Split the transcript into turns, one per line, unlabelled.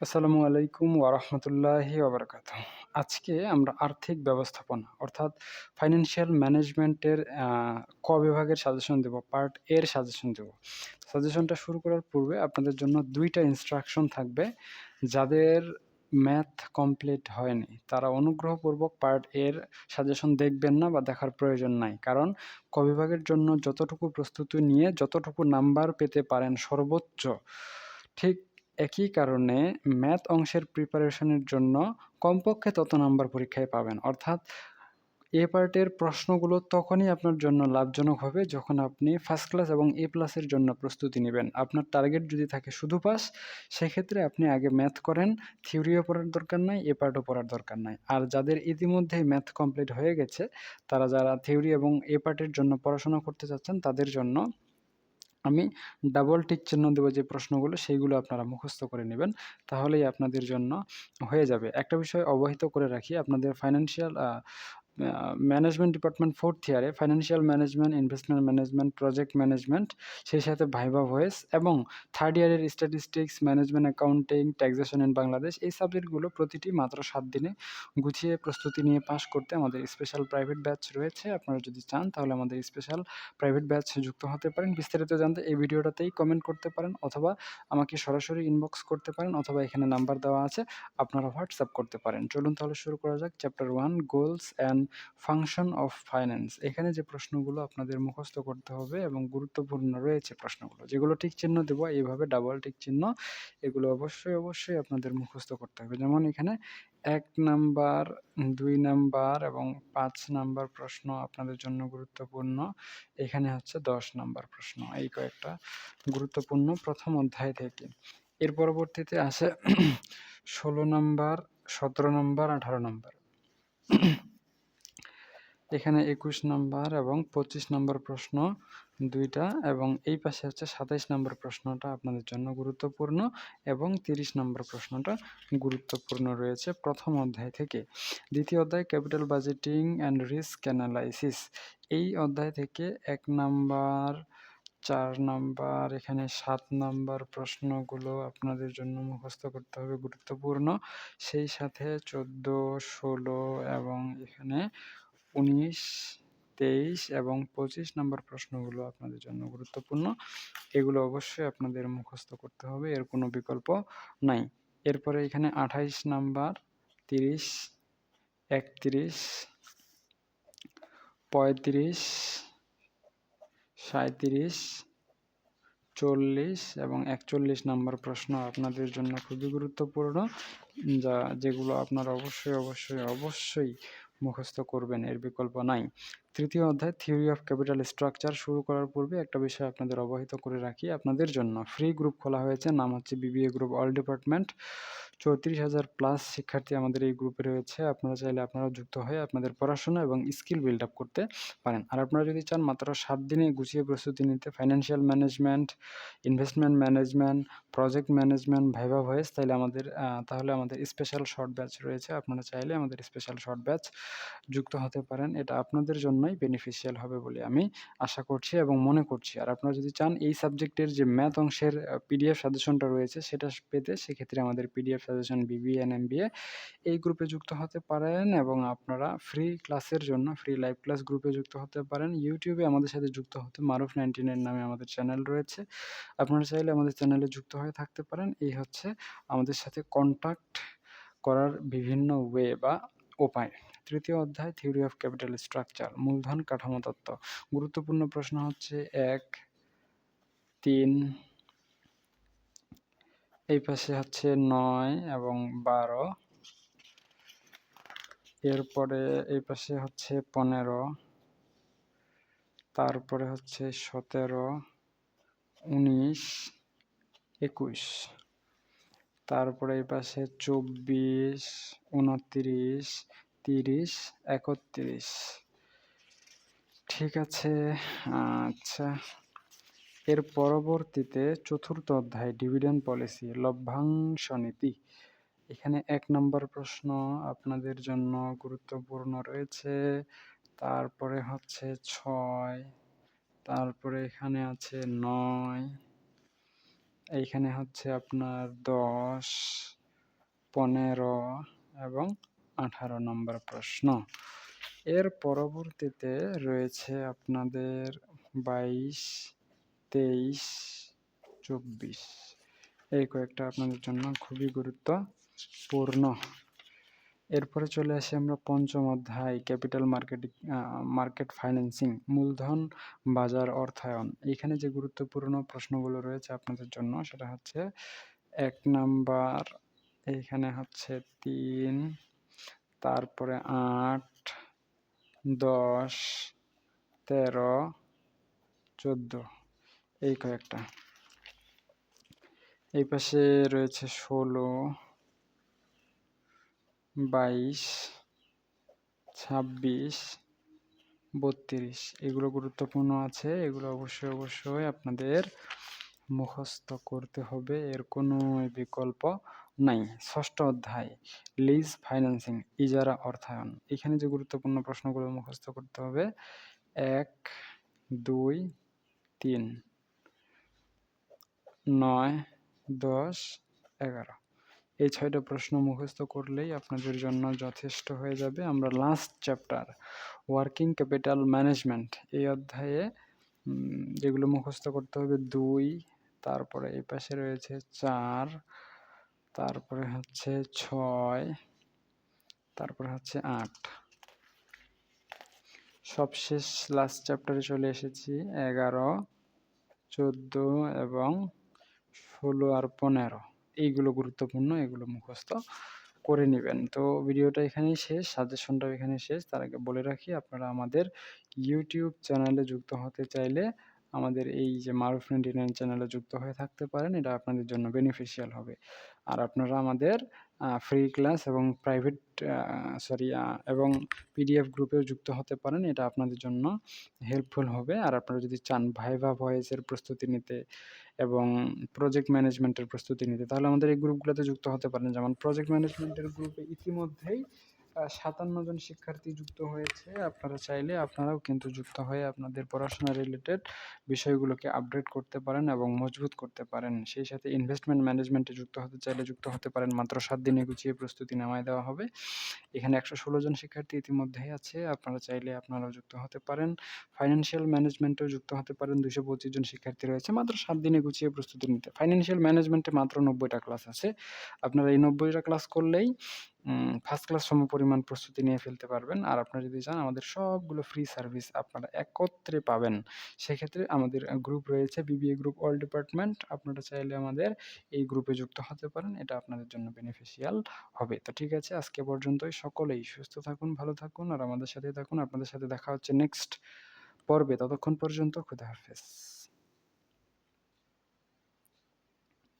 আসসালামু আলাইকুম ওয়ারহমতুল্লাহি ওবরাকাত আজকে আমরা আর্থিক ব্যবস্থাপনা অর্থাৎ ফাইন্যান্সিয়াল ম্যানেজমেন্টের ক বিভাগের সাজেশন দেব পার্ট এর সাজেশন দেব। সাজেশনটা শুরু করার পূর্বে আপনাদের জন্য দুইটা ইনস্ট্রাকশন থাকবে যাদের ম্যাথ কমপ্লিট হয়নি। তারা অনুগ্রহপূর্বক পার্ট এর সাজেশন দেখবেন না বা দেখার প্রয়োজন নাই। কারণ ক বিভাগের জন্য যতটুকু প্রস্তুতি নিয়ে যতটুকু নাম্বার পেতে পারেন সর্বোচ্চ, ঠিক একই কারণে ম্যাথ অংশের প্রিপারেশনের জন্য কমপক্ষে তত নাম্বার পরীক্ষায় পাবেন। অর্থাৎ এ পার্টের প্রশ্নগুলো তখনই আপনার জন্য লাভজনক হবে যখন আপনি ফার্স্ট ক্লাস এবং এ প্লাসের জন্য প্রস্তুতি নেবেন। আপনার টার্গেট যদি থাকে শুধু পাস সেক্ষেত্রে আপনি আগে ম্যাথ করেন থিওরিও পড়ার দরকার নাই এ পার্টও পড়ার দরকার নাই। আর যাদের ইতিমধ্যেই ম্যাথ কমপ্লিট হয়ে গেছে, তারা যারা থিওরি এবং এ পার্টের জন্য পড়াশোনা করতে চাচ্ছেন, তাদের জন্য আমি ডাবল টিক চিহ্ন দেবো যে প্রশ্নগুলো, সেইগুলো আপনারা মুখস্থ করে নেবেন, তাহলেই আপনাদের জন্য হয়ে যাবে। একটা বিষয় অবহিত করে রাখি, আপনাদের ফাইন্যান্সিয়াল ম্যানেজমেন্ট ডিপার্টমেন্ট ফোর্থ ইয়ারে financial management investment management project management সেই সাথে ভাইবা ভয়েস এবং থার্ড ইয়ারের statistics management accounting taxation in Bangladesh এই সাবজেক্টগুলো প্রতিটি মাত্র সাত দিনে গুছিয়ে প্রস্তুতি নিয়ে পাশ করতে আমাদের স্পেশাল প্রাইভেট ব্যাচ রয়েছে। আপনারা যদি চান তাহলে আমাদের স্পেশাল প্রাইভেট ব্যাচ যুক্ত হতে পারেন। বিস্তারিত জানতে এই ভিডিওটাতেই কমেন্ট করতে পারেন অথবা আমাকে সরাসরি ইনবক্স করতে পারেন অথবা এখানে নাম্বার দেওয়া আছে, আপনারা হোয়াটসঅ্যাপ করতে পারেন। চলুন তাহলে শুরু করা যাক। Chapter one goals and function of finance এখানে যে প্রশ্নগুলো আপনাদের মুখস্থ করতে হবে এবং গুরুত্বপূর্ণ রয়েছে প্রশ্নগুলো, যেগুলো ঠিক চিহ্ন দেবো, এইভাবে ডাবল টিক চিহ্ন, এগুলো অবশ্যই অবশ্যই আপনাদের মুখস্থ করতে হবে। যেমন এখানে এক নাম্বার, দুই নাম্বার এবং পাঁচ নাম্বার প্রশ্ন আপনাদের জন্য গুরুত্বপূর্ণ। এখানে হচ্ছে দশ নাম্বার প্রশ্ন, এই কয়েকটা গুরুত্বপূর্ণ প্রথম অধ্যায় থেকে। এর পরবর্তীতে আসে ষোলো নাম্বার, সতেরো নাম্বার, আঠারো নাম্বার। এখানে একুশ নাম্বার এবং পঁচিশ নম্বর প্রশ্ন দুইটা এবং এই পাশে হচ্ছে সাতাইশ নম্বর প্রশ্নটা আপনাদের জন্য গুরুত্বপূর্ণ এবং তিরিশ নম্বর প্রশ্নটা গুরুত্বপূর্ণ রয়েছে প্রথম অধ্যায় থেকে। দ্বিতীয় অধ্যায়, capital budgeting and risk analysis. এই অধ্যায় থেকে এক নাম্বার, চার নাম্বার, এখানে সাত নাম্বার প্রশ্নগুলো আপনাদের জন্য মুখস্থ করতে হবে গুরুত্বপূর্ণ। সেই সাথে চোদ্দ, ষোলো এবং এখানে উনিশ, তেইশ এবং পঁচিশ নম্বর প্রশ্নগুলো আপনাদের জন্য গুরুত্বপূর্ণ। এগুলো অবশ্যই আপনাদের মুখস্থ করতে হবে, এর কোনো বিকল্প নাই। এরপরে এখানে আঠাইশ নাম্বার, তিরিশ, একত্রিশ, পঁয়ত্রিশ সাঁত্রিশ চল্লিশ এবং একচল্লিশ নাম্বার প্রশ্ন আপনাদের জন্য খুবই গুরুত্বপূর্ণ, যা যেগুলো আপনারা অবশ্যই অবশ্যই অবশ্যই মুখস্থ করবেন এর বিকল্প নাই। তৃতীয় অধ্যায় থিওরি অফ ক্যাপিটাল স্ট্রাকচার শুরু করার পূর্বে একটা বিষয় আপনাদের অবহিত করে রাখি আপনাদের জন্য। ফ্রি গ্রুপ খোলা হয়েছে, নাম হচ্ছে বিবিএ গ্রুপ অল ডিপার্টমেন্ট চৌত্রিশ হাজার প্লাস শিক্ষার্থী আমাদের এই গ্রুপে রয়েছে। আপনারা চাইলে আপনারা যুক্ত হয়ে আপনাদের পড়াশোনা এবং স্কিল বিল্ড আপ করতে পারেন। আর আপনারা যদি চান মাত্র সাত দিনে গুছিয়ে প্রস্তুতি নিতে financial management investment management project management viva voce তাহলে আমাদের তাহলে আমাদের স্পেশাল শর্ট ব্যাচ রয়েছে। আপনারা চাইলে আমাদের স্পেশাল শর্ট ব্যাচ যুক্ত হতে পারেন। এটা আপনাদের জন্যই বেনিফিশিয়াল হবে বলে আমি আশা করছি এবং মনে করছি। আর আপনারা যদি চান এই সাবজেক্টের যে ম্যাথ অংশের পিডিএফ সাজেশনটা রয়েছে সেটা পেতে সেক্ষেত্রে আমাদের পিডিএফ সাজেশন বিবিএন এম এই গ্রুপে যুক্ত হতে পারেন এবং আপনারা ফ্রি ক্লাসের জন্য ফ্রি লাইভ ক্লাস গ্রুপে যুক্ত হতে পারেন। ইউটিউবে আমাদের সাথে যুক্ত হতে মারুফ নাইনটি নাইন নামে আমাদের চ্যানেল রয়েছে। আপনারা চাইলে আমাদের চ্যানেলে যুক্ত হয়ে থাকতে পারেন। এই হচ্ছে আমাদের সাথে কন্ট্যাক্ট করার বিভিন্ন ওয়ে বা উপায়। তৃতীয় অধ্যায় থিওরি অফ ক্যাপিটাল স্ট্রাকচার মূলধন কাঠামো তত্ত্ব। গুরুত্বপূর্ণ প্রশ্ন হচ্ছে এক, তিন, এই পাশে হচ্ছে নয় এবং বারো। এরপরে এই পাশে হচ্ছে পনেরো, তারপরে হচ্ছে সতেরো, উনিশ, একুশ। তারপরে এই পাশে চব্বিশ, উনত্রিশ তিরিশ, একত্রিশ। ঠিক আছে আচ্ছা। এর পরবর্তীতে চতুর্থ অধ্যায়, ডিভিডেন্ড পলিসি লভ্যাংশ নীতি এখানে এক নম্বর প্রশ্ন আপনাদের জন্য গুরুত্বপূর্ণ রয়েছে। তারপরে হচ্ছে ছয়, তারপরে এখানে আছে নয়, এইখানে হচ্ছে আপনার দশ, পনেরো এবং আঠারো নম্বর প্রশ্ন। এর পরবর্তীতে রয়েছে আপনাদের বাইশ, তেইশ, চব্বিশ। এই কয়েকটা আপনাদের জন্য খুবই গুরুত্বপূর্ণ। এরপরে চলে আসি আমরা পঞ্চম অধ্যায়, ক্যাপিটাল মার্কেট মার্কেট ফাইন্যান্সিং, মূলধন বাজার অর্থায়ন। এখানে যে গুরুত্বপূর্ণ প্রশ্নগুলো রয়েছে আপনাদের জন্য, সেটা হচ্ছে এক নাম্বার এইখানে হচ্ছে তিন তারপরে আট, দশ, তেরো, চোদ্দ। এই কয়েকটা। এই পাশে রয়েছে ষোলো, বাইশ, ছাব্বিশ, বত্রিশ। এগুলো গুরুত্বপূর্ণ আছে, এগুলো অবশ্যই অবশ্যই আপনাদের মুখস্থ করতে হবে। এর কোনো বিকল্প নাই। ষষ্ঠ অধ্যায়, লিজ ফাইন্যান্সিং, ইজারা অর্থায়ন। এখানে যে গুরুত্বপূর্ণ প্রশ্নগুলো মুখস্থ করতে হবে, এক, দুই, তিন, নয়, দশ, এগারো। এই ছয়টা প্রশ্ন মুখস্থ করলেই আপনাদের জন্য যথেষ্ট হয়ে যাবে। আমরা last chapter working capital management এই অধ্যায়ে যেগুলো মুখস্থ করতে হবে, দুই, তারপরে এই পাশে রয়েছে, চার তারপরে হচ্ছে ছয়, তারপরে হচ্ছে আট। সবশেষ লাস্ট চ্যাপ্টারে চলে এসেছি, এগারো, চোদ্দ এবং ষোলো আর পনেরো। এইগুলো গুরুত্বপূর্ণ, এগুলো মুখস্থ করে নেবেন। তো ভিডিওটা এখানেই শেষ সাজেশনটাও এখানে শেষ। তার আগে বলে রাখি, আপনারা আমাদের ইউটিউব চ্যানেলে যুক্ত হতে চাইলে আমাদের এই যে মারুফ টোয়েন্টি নাইন চ্যানেলে যুক্ত হয়ে থাকতে পারেন, এটা আপনাদের জন্য বেনিফিশিয়াল হবে। আর আপনারা আমাদের ফ্রি ক্লাস এবং প্রাইভেট সরি এবং পিডিএফ গ্রুপেও যুক্ত হতে পারেন, এটা আপনাদের জন্য হেল্পফুল হবে। আর আপনারা যদি চান ভাইভা ভয়েসের প্রস্তুতি নিতে এবং প্রজেক্ট ম্যানেজমেন্টের প্রস্তুতি নিতে, তাহলে আমাদের এই গ্রুপগুলোতে যুক্ত হতে পারেন। যেমন প্রজেক্ট ম্যানেজমেন্টের গ্রুপে ইতিমধ্যেই সাতান্ন জন শিক্ষার্থী যুক্ত হয়েছে। আপনারা চাইলে আপনারাও কিন্তু যুক্ত হয়ে আপনাদের পড়াশোনা রিলেটেড বিষয়গুলোকে আপডেট করতে পারেন এবং মজবুত করতে পারেন। সেই সাথে ইনভেস্টমেন্ট ম্যানেজমেন্টে যুক্ত হতে চাইলে যুক্ত হতে পারেন। মাত্র সাত দিনে গুছিয়ে প্রস্তুতি নামায় দেওয়া হবে। এখানে একশো ষোলো জন শিক্ষার্থী ইতিমধ্যেই আছে। আপনারা চাইলে আপনারাও যুক্ত হতে পারেন। ফাইন্যান্সিয়াল ম্যানেজমেন্টেও যুক্ত হতে পারেন। দুশো জন শিক্ষার্থী রয়েছে। মাত্র সাত দিনে গুছিয়ে প্রস্তুতি নিতে। ফাইন্যান্সিয়াল ম্যানেজমেন্টে মাত্র নব্বইটা ক্লাস আছে। আপনারা এই নব্বইটা ক্লাস করলেই ফার্স্ট ক্লাস সম পরিমাণ প্রস্তুতি নিয়ে ফেলতে পারবেন। আর আপনারা যদি চান, আমাদের সবগুলো ফ্রি সার্ভিস আপনারা একত্রে পাবেন। সেক্ষেত্রে আমাদের গ্রুপ রয়েছে বিবিএ গ্রুপ অল ডিপার্টমেন্ট আপনারা চাইলে আমাদের এই গ্রুপে যুক্ত হতে পারেন। এটা আপনাদের জন্য বেনিফিশিয়াল হবে। তো ঠিক আছে, আজকে পর্যন্তই। সকলেই সুস্থ থাকুন, ভালো থাকুন। আর আমাদের সাথে থাকুন। আপনাদের সাথে দেখা হচ্ছে নেক্সট পর্বে। ততক্ষণ পর্যন্ত খুদা হাফেজ।